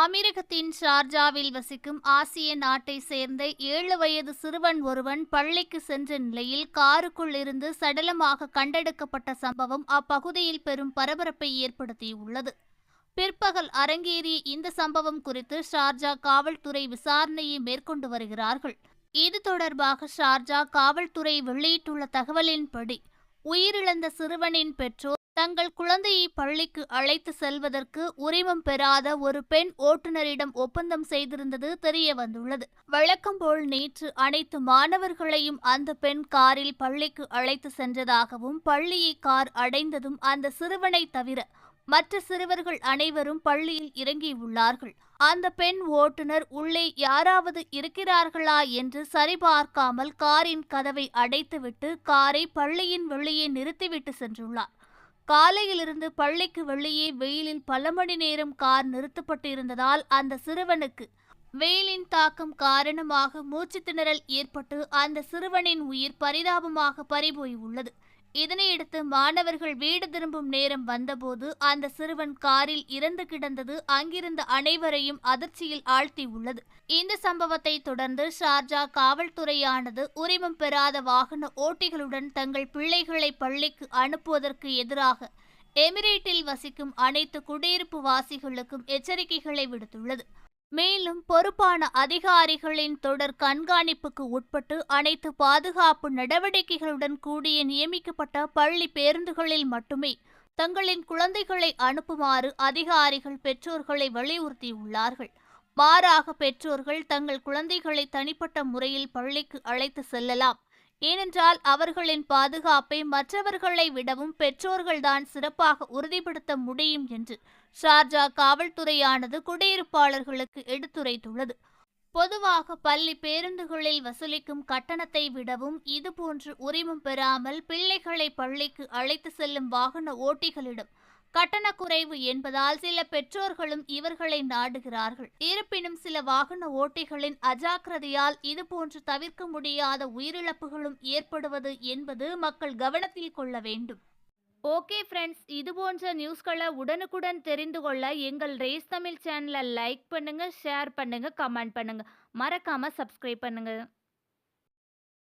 அமீரகத்தின் ஷார்ஜாவில் வசிக்கும் ஆசிய நாட்டை சேர்ந்த ஏழு வயது சிறுவன் ஒருவன் பள்ளிக்கு சென்ற நிலையில் காருக்குள் இருந்து சடலமாக கண்டெடுக்கப்பட்ட சம்பவம் அப்பகுதியில் பெரும் பரபரப்பை ஏற்படுத்தியுள்ளது. பிற்பகல் அரங்கேறிய இந்த சம்பவம் குறித்து ஷார்ஜா காவல்துறை விசாரணையை மேற்கொண்டு வருகிறார்கள். இது தொடர்பாக ஷார்ஜா காவல்துறை வெளியிட்டுள்ள தகவலின்படி உயிரிழந்த சிறுவனின் பெற்றோர் தங்கள் குழந்தையை பள்ளிக்கு அழைத்து செல்வதற்கு உரிமம் பெறாத ஒரு பெண் ஓட்டுநரிடம் ஒப்பந்தம் செய்திருந்தது தெரிய வந்துள்ளது. வழக்கம் போல் நேற்று அனைத்து மாணவர்களையும் அந்த பெண் காரில் பள்ளிக்கு அழைத்து சென்றதாகவும் பள்ளியை கார் அடைந்ததும் அந்த சிறுவனை தவிர மற்ற சிறுவர்கள் அனைவரும் பள்ளியில் இறங்கியுள்ளார்கள். அந்த பெண் ஓட்டுநர் உள்ளே யாராவது இருக்கிறார்களா என்று சரிபார்க்காமல் காரின் கதவை அடைத்துவிட்டு காரை பள்ளியின் வெளியே நிறுத்திவிட்டு சென்றுள்ளார். காலையிலிருந்து பள்ளிக்கு வெளியே வெயிலில் பல மணி நேரம் கார் நிறுத்தப்பட்டிருந்ததால் அந்த சிறுவனுக்கு வெயிலின் தாக்கம் காரணமாக மூச்சு திணறல் ஏற்பட்டு அந்த சிறுவனின் உயிர் பரிதாபமாக பறிபோய் உள்ளது. இதனையடுத்து மாணவர்கள் வீடு திரும்பும் நேரம் வந்தபோது அந்த சிறுவன் காரில் இறந்து கிடந்தது அங்கிருந்த அனைவரையும் அதிர்ச்சியில் ஆழ்த்தியுள்ளது இந்த சம்பவத்தை தொடர்ந்து ஷார்ஜா காவல்துறையானது உரிமம் பெறாத வாகன ஓட்டிகளுடன் தங்கள் பிள்ளைகளை பள்ளிக்கு அனுப்புவதற்கு எதிராக எமிரேட்டில் வசிக்கும் அனைத்து குடியிருப்பு வாசிகளுக்கும் எச்சரிக்கைகளை விடுத்துள்ளது. மேலும் பொறுப்பான அதிகாரிகளின் தொடர் கண்காணிப்புக்கு உட்பட்டு அனைத்து பாதுகாப்பு நடவடிக்கைகளுடன் கூடிய நியமிக்கப்பட்ட பள்ளி பேருந்துகளில் மட்டுமே தங்களின் குழந்தைகளை அனுப்புமாறு அதிகாரிகள் பெற்றோர்களை வலியுறுத்தியுள்ளார்கள். மாறாக பெற்றோர்கள் தங்கள் குழந்தைகளை தனிப்பட்ட முறையில் பள்ளிக்கு அழைத்து செல்லலாம். ஏனென்றால் அவர்களின் பாதுகாப்பை மற்றவர்களை விடவும் பெற்றோர்கள்தான் சிறப்பாக உறுதிப்படுத்த முடியும் என்று ஷார்ஜா காவல்துறையானது குடியிருப்பாளர்களுக்கு எடுத்துரைத்துள்ளது. பொதுவாக பள்ளி பேருந்துகளில் வசூலிக்கும் கட்டணத்தை விடவும் இதுபோன்று உரிமம் பெறாமல் பிள்ளைகளை பள்ளிக்கு அழைத்து செல்லும் வாகன ஓட்டிகளிடம் கட்டண குறைவு என்பதால் சில பெற்றோர்களும் இவர்களை நாடுகிறார்கள். இருப்பினும் சில வாகன ஓட்டிகளின் அஜாக்கிரதையால் இதுபோன்று தவிர்க்க முடியாத உயிரிழப்புகளும் ஏற்படுவது என்பது மக்கள் கவனத்தில் கொள்ள வேண்டும். ஓகே ஃப்ரெண்ட்ஸ் இது போன்ற நியூஸ்களை உடனுக்குடன் தெரிந்து கொள்ள எங்கள் ரேஸ் தமிழ் சேனலை லைக் பண்ணுங்க ஷேர் பண்ணுங்க கமெண்ட் பண்ணுங்க. மறக்காம சப்ஸ்கிரைப் பண்ணுங்க.